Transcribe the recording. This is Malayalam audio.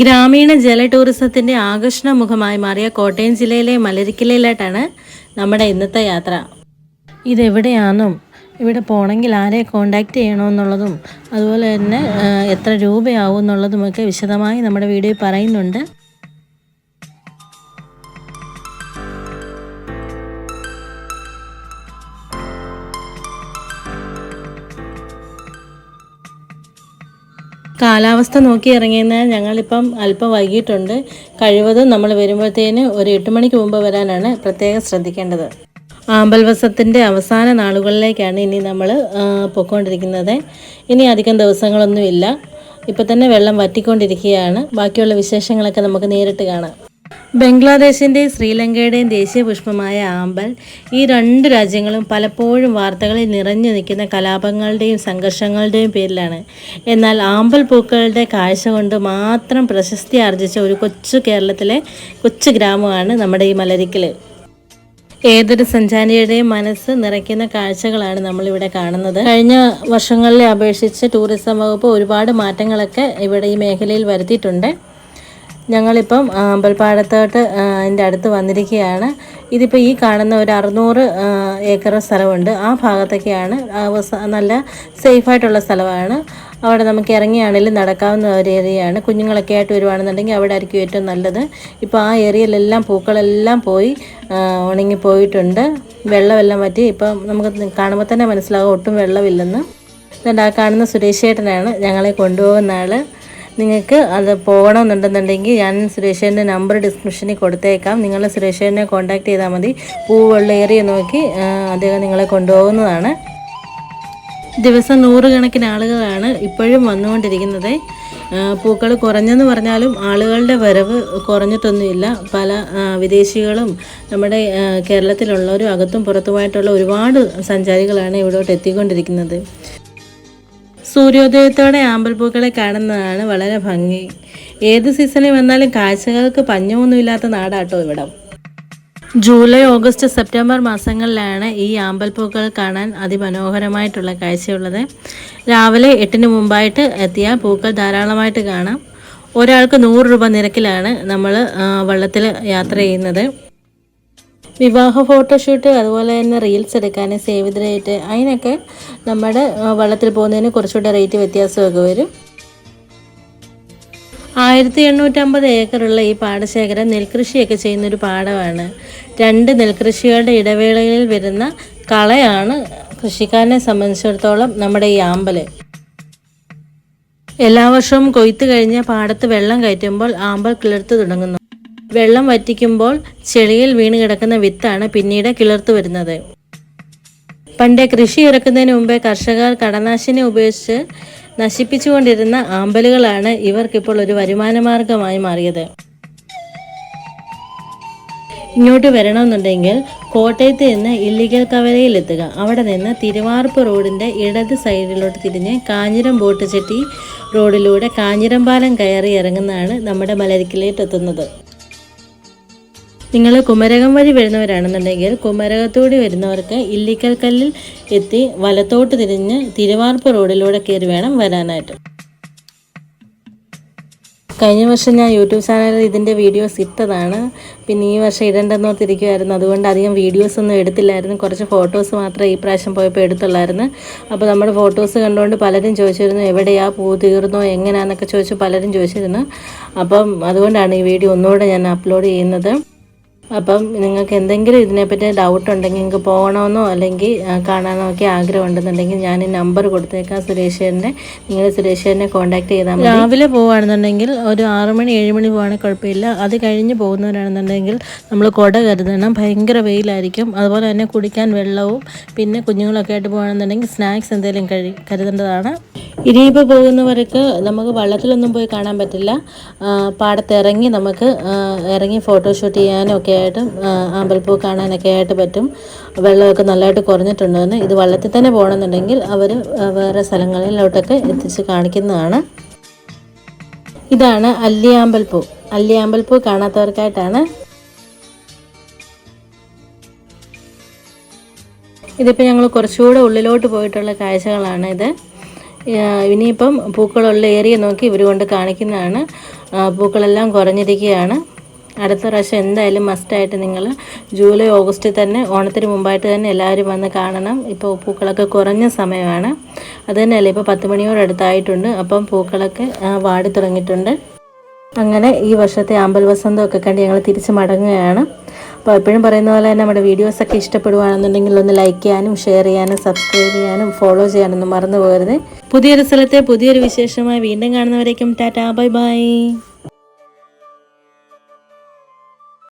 ഗ്രാമീണ ജല ടൂറിസത്തിന്റെ ആകർഷണ മുഖമായി മാറിയ കോട്ടയം ജില്ലയിലെ മലരിക്കലയിലായിട്ടാണ് നമ്മുടെ ഇന്നത്തെ യാത്ര. ഇതെവിടെയാണെന്നും ഇവിടെ പോകണമെങ്കിൽ ആരെ കോണ്ടാക്ട് ചെയ്യണമെന്നുള്ളതും അതുപോലെ തന്നെ എത്ര രൂപയാവും എന്നുള്ളതുമൊക്കെ വിശദമായി നമ്മുടെ വീഡിയോയിൽ പറയുന്നുണ്ട്. കാലാവസ്ഥ നോക്കി ഇറങ്ങിയെന്ന് ഞങ്ങളിപ്പം അല്പം വൈകിട്ടുണ്ട് കഴിവതും നമ്മൾ വരുമ്പോഴത്തേന് ഒരു എട്ട് മണിക്ക് മുമ്പ് വരാനാണ് പ്രത്യേകം ശ്രദ്ധിക്കേണ്ടത്. ആമ്പൽവസത്തിന്റെ അവസാന നാളുകളിലേക്കാണ് ഇനി നമ്മൾ പൊയ്ക്കൊണ്ടിരിക്കുന്നത്. ഇനി അധികം ദിവസങ്ങളൊന്നുമില്ല. ഇപ്പം തന്നെ വെള്ളം വറ്റിക്കൊണ്ടിരിക്കുകയാണ്. ബാക്കിയുള്ള വിശേഷങ്ങളൊക്കെ നമുക്ക് നേരിട്ട് കാണാം. ബംഗ്ലാദേശിന്റെയും ശ്രീലങ്കയുടെയും ദേശീയ പുഷ്പമായ ആമ്പൽ ഈ രണ്ട് രാജ്യങ്ങളും പലപ്പോഴും വാർത്തകളിൽ നിറഞ്ഞു നിൽക്കുന്ന കലാപങ്ങളുടെയും സംഘർഷങ്ങളുടെയും പേരിലാണ്. എന്നാൽ ആമ്പൽ പൂക്കളുടെ കാഴ്ച കൊണ്ട് മാത്രം പ്രശസ്തി ആർജിച്ച ഒരു കൊച്ചു കേരളത്തിലെ കൊച്ചു ഗ്രാമമാണ് നമ്മുടെ ഈ മലരിക്കൽ ഏതൊരു സഞ്ചാരിയുടെയും മനസ്സ് നിറയ്ക്കുന്ന കാഴ്ചകളാണ് നമ്മളിവിടെ കാണുന്നത്. കഴിഞ്ഞ വർഷങ്ങളിലെ അപേക്ഷിച്ച് ടൂറിസം വകുപ്പ് ഒരുപാട് മാറ്റങ്ങളൊക്കെ ഇവിടെ ഈ മേഖലയിൽ വരുത്തിയിട്ടുണ്ട്. ഞങ്ങളിപ്പം അമ്പൽപ്പാടത്തോട്ട് അതിന്റെ അടുത്ത് വന്നിരിക്കുകയാണ്. ഇതിപ്പോൾ ഈ കാണുന്ന ഒരു അറുന്നൂറ് ഏക്കർ സ്ഥലമുണ്ട്. ആ ഭാഗത്തൊക്കെയാണ് നല്ല സേഫായിട്ടുള്ള സ്ഥലമാണ്. അവിടെ നമുക്ക് ഇറങ്ങിയാണെങ്കിലും നടക്കാവുന്ന ഒരു ഏരിയയാണ്. കുഞ്ഞുങ്ങളൊക്കെ ആയിട്ട് വരുവാണെന്നുണ്ടെങ്കിൽ അവിടെ ആയിരിക്കും ഏറ്റവും നല്ലത്. ഇപ്പോൾ ആ ഏരിയയിലെല്ലാം പൂക്കളെല്ലാം പോയി ഉണങ്ങിപ്പോയിട്ടുണ്ട്. ഉണങ്ങി പോയിട്ടുണ്ട് വെള്ളമെല്ലാം മാറ്റി ഇപ്പം നമുക്ക് കാണുമ്പോൾ തന്നെ മനസ്സിലാകും ഒട്ടും വെള്ളമില്ലെന്ന്. എന്നിട്ട് ആ കാണുന്ന സുരേഷ് ചേട്ടനാണ് ഞങ്ങളെ കൊണ്ടുപോകുന്ന ആൾ നിങ്ങൾക്ക് അത് പോകണമെന്നുണ്ടെന്നുണ്ടെങ്കിൽ ഞാൻ സുരേഷേന്റെ നമ്പർ ഡിസ്ക്രിപ്ഷനിൽ കൊടുത്തേക്കാം. നിങ്ങൾ സുരേഷേനെ കോൺടാക്ട് ചെയ്താൽ മതി. പൂവെള്ളേറിയ നോക്കി അദ്ദേഹം നിങ്ങളെ കൊണ്ടുപോകുന്നതാണ്. ദിവസം നൂറുകണക്കിന് ആളുകളാണ് ഇപ്പോഴും വന്നുകൊണ്ടിരിക്കുന്നത്. പൂക്കൾ കുറഞ്ഞെന്ന് പറഞ്ഞാലും ആളുകളുടെ വരവ് കുറഞ്ഞിട്ടൊന്നുമില്ല. പല വിദേശികളും നമ്മുടെ കേരളത്തിലുള്ളവരും അകത്തും പുറത്തുമായിട്ടുള്ള ഒരുപാട് സഞ്ചാരികളാണ് ഇവിടോട്ട് എത്തിക്കൊണ്ടിരിക്കുന്നത്. സൂര്യോദയത്തോടെ ആമ്പൽപ്പൂക്കളെ കാണുന്നതാണ് വളരെ ഭംഗി. ഏത് സീസണിൽ വന്നാലും കാഴ്ചകൾക്ക് പഞ്ഞമൊന്നുമില്ലാത്ത നാടാട്ടോ ഇവിടം. ജൂലൈ ഓഗസ്റ്റ് സെപ്റ്റംബർ മാസങ്ങളിലാണ് ഈ ആമ്പൽപ്പൂക്കൾ കാണാൻ അതിമനോഹരമായിട്ടുള്ള കാഴ്ചയുള്ളത്. രാവിലെ എട്ടിന് മുമ്പായിട്ട് എത്തിയാൽ പൂക്കൾ ധാരാളമായിട്ട് കാണാം. ഒരാൾക്ക് നൂറ് രൂപ നിരക്കിലാണ് നമ്മൾ വള്ളത്തിൽ യാത്ര ചെയ്യുന്നത്. വിവാഹ ഫോട്ടോഷൂട്ട് അതുപോലെ തന്നെ റീൽസ് എടുക്കാൻ സേവ് ദ റേറ്റ് അതിനൊക്കെ നമ്മുടെ വള്ളത്തിൽ പോകുന്നതിന് കുറച്ചുകൂടെ റേറ്റ് വ്യത്യാസമൊക്കെ വരും. ആയിരത്തി എണ്ണൂറ്റമ്പത് ഏക്കറുള്ള ഈ പാടശേഖരം നെൽകൃഷിയൊക്കെ ചെയ്യുന്നൊരു പാടമാണ്. രണ്ട് നെൽകൃഷികളുടെ ഇടവേളയിൽ വരുന്ന കളയാണ് കൃഷിക്കാരനെ സംബന്ധിച്ചിടത്തോളം നമ്മുടെ ഈ ആമ്പൽ. എല്ലാ വർഷവും കൊയ്ത്ത് കഴിഞ്ഞ് പാടത്ത് വെള്ളം കയറ്റുമ്പോൾ ആമ്പൽ കിളിർത്ത് തുടങ്ങുന്നു. വെള്ളം വറ്റിക്കുമ്പോൾ ചെളിയിൽ വീണ് കിടക്കുന്ന വിത്താണ് പിന്നീട് കിളർത്തു വരുന്നത്. പണ്ട് കൃഷി ഇറക്കുന്നതിന് മുമ്പേ കർഷകർ കടനാശിനി ഉപയോഗിച്ച് നശിപ്പിച്ചുകൊണ്ടിരുന്ന ആമ്പലുകളാണ് ഇവർക്കിപ്പോൾ ഒരു വരുമാന മാർഗമായി മാറിയത്. ഇങ്ങോട്ട് വരണമെന്നുണ്ടെങ്കിൽ കോട്ടയത്ത് നിന്ന് ഇല്ലിക്കൽ കവലയിൽ എത്തുക അവിടെ നിന്ന് തിരുവാർപ്പ് റോഡിന്റെ ഇടത് സൈഡിലോട്ട് തിരിഞ്ഞ് കാഞ്ഞിരം ബോട്ട് ചെട്ടി റോഡിലൂടെ കാഞ്ഞിരം പാലം കയറി ഇറങ്ങുന്നതാണ് നമ്മുടെ മലരിക്കിലേക്ക് എത്തുന്നത് നിങ്ങൾ കുമരകം വഴി വരുന്നവരാണെന്നുണ്ടെങ്കിൽ കുമരകത്തൂടി വരുന്നവർക്ക് ഇല്ലിക്കൽ കല്ലിൽ എത്തി വലത്തോട്ട് തിരിഞ്ഞ് തിരുവാർപ്പ് റോഡിലൂടെ കയറി വേണം വരാനായിട്ട്. കഴിഞ്ഞ വർഷം ഞാൻ യൂട്യൂബ് ചാനലിൽ ഇതിന്റെ വീഡിയോസ് ഇട്ടതാണ്. പിന്നെ ഈ വർഷം ഇടേണ്ടെന്ന് ഓർത്തിരിക്കുമായിരുന്നു അതുകൊണ്ട് അധികം വീഡിയോസ് ഒന്നും എടുത്തില്ലായിരുന്നു. കുറച്ച് ഫോട്ടോസ് മാത്രമേ ഈ പ്രാവശ്യം പോയപ്പോൾ എടുത്തുള്ളായിരുന്നു. അപ്പോൾ നമ്മുടെ ഫോട്ടോസ് കണ്ടുകൊണ്ട് പലരും ചോദിച്ചിരുന്നു എവിടെയാ പൂ തീർന്നോ? എങ്ങനെയാണെന്നൊക്കെ ചോദിച്ചു പലരും ചോദിച്ചിരുന്നു. അപ്പം അതുകൊണ്ടാണ് ഈ വീഡിയോ ഒന്നുകൂടെ ഞാൻ അപ്ലോഡ് ചെയ്യുന്നത്. അപ്പം നിങ്ങൾക്ക് എന്തെങ്കിലും ഇതിനെപ്പറ്റി ഡൗട്ട് ഉണ്ടെങ്കിൽ നിങ്ങൾക്ക് പോകണമെന്നോ അല്ലെങ്കിൽ കാണാനോ ഒക്കെ ആഗ്രഹം ഉണ്ടെന്നുണ്ടെങ്കിൽ ഞാൻ ഈ നമ്പർ കൊടുത്തേക്കാം സുരേഷേന്റെ നിങ്ങൾ സുരേഷേറിനെ കോൺടാക്ട് ചെയ്താൽ മതി. രാവിലെ പോവുകയാണെന്നുണ്ടെങ്കിൽ ഒരു ആറ് മണി ഏഴ് മണി പോവുകയാണെങ്കിൽ കുഴപ്പമില്ല. അത് കഴിഞ്ഞ് പോകുന്നവരാണെന്നുണ്ടെങ്കിൽ നമ്മൾ കുട കരുതണം. ഭയങ്കര വെയിലായിരിക്കും. അതുപോലെ തന്നെ കുടിക്കാൻ വെള്ളവും പിന്നെ കുഞ്ഞുങ്ങളൊക്കെ ആയിട്ട് പോകുകയാണെന്നുണ്ടെങ്കിൽ സ്നാക്സ് എന്തെങ്കിലും കഴി കരുതേണ്ടതാണ്. ഇനിയിപ്പോൾ പോകുന്നവർക്ക് നമുക്ക് വള്ളത്തിലൊന്നും പോയി കാണാൻ പറ്റില്ല. പാടത്തിറങ്ങി നമുക്ക് ഇറങ്ങി ഫോട്ടോഷൂട്ട് ചെയ്യാനും ഒക്കെ ആ, അമ്പലപ്പൂ കാണാനൊക്കെ ആയിട്ട് പറ്റും. വെള്ളമൊക്കെ നല്ലതായിട്ട് കുറഞ്ഞിട്ടുണ്ടെന്ന് ഇത് വള്ളത്തിൽ തന്നെ പോകണമെന്നുണ്ടെങ്കിൽ അവർ വേറെ സ്ഥലങ്ങളിലോട്ടൊക്കെ എത്തിച്ച് കാണിക്കുന്നതാണ്. ഇതാണ് അല്ലിയാമ്പൽപ്പൂ അല്ലിയാമ്പൽപ്പൂ കാണാത്തവർക്കായിട്ടാണ്. ഇതിപ്പോൾ ഞങ്ങൾ കുറച്ചുകൂടെ ഉള്ളിലോട്ട് പോയിട്ടുള്ള കാഴ്ചകളാണ് ഇത്. ഇനിയിപ്പം പൂക്കളുള്ള ഏരിയ നോക്കി ഇവർ കൊണ്ട് കാണിക്കുന്നതാണ്. പൂക്കളെല്ലാം കുറഞ്ഞിരിക്കുകയാണ്. അടുത്ത പ്രാവശ്യം എന്തായാലും മസ്റ്റായിട്ട് നിങ്ങൾ ജൂലൈ ഓഗസ്റ്റിൽ തന്നെ ഓണത്തിന് മുമ്പായിട്ട് തന്നെ എല്ലാവരും വന്ന് കാണണം. ഇപ്പോൾ പൂക്കളൊക്കെ കുറഞ്ഞ സമയമാണ്. അത് തന്നെയല്ലേ ഇപ്പോൾ പത്ത് മണിയോട് അടുത്തായിട്ടുണ്ട്. അപ്പം പൂക്കളൊക്കെ വാടി തുടങ്ങിയിട്ടുണ്ട്. അങ്ങനെ ഈ വർഷത്തെ ആമ്പൽ വസന്തമൊക്കെ കണ്ട് ഞങ്ങൾ തിരിച്ച് മടങ്ങുകയാണ്. അപ്പോൾ എപ്പോഴും പറയുന്ന പോലെ തന്നെ നമ്മുടെ വീഡിയോസൊക്കെ ഇഷ്ടപ്പെടുവാണെന്നുണ്ടെങ്കിൽ ഒന്ന് ലൈക്ക് ചെയ്യാനും ഷെയർ ചെയ്യാനും സബ്സ്ക്രൈബ് ചെയ്യാനും ഫോളോ ചെയ്യാനൊന്നും മറന്നു പോകരുത് പുതിയൊരു സ്ഥലത്തെ പുതിയൊരു വിശേഷമായി വീണ്ടും കാണുന്നവരേക്കും ടാറ്റാ ബൈ ബൈ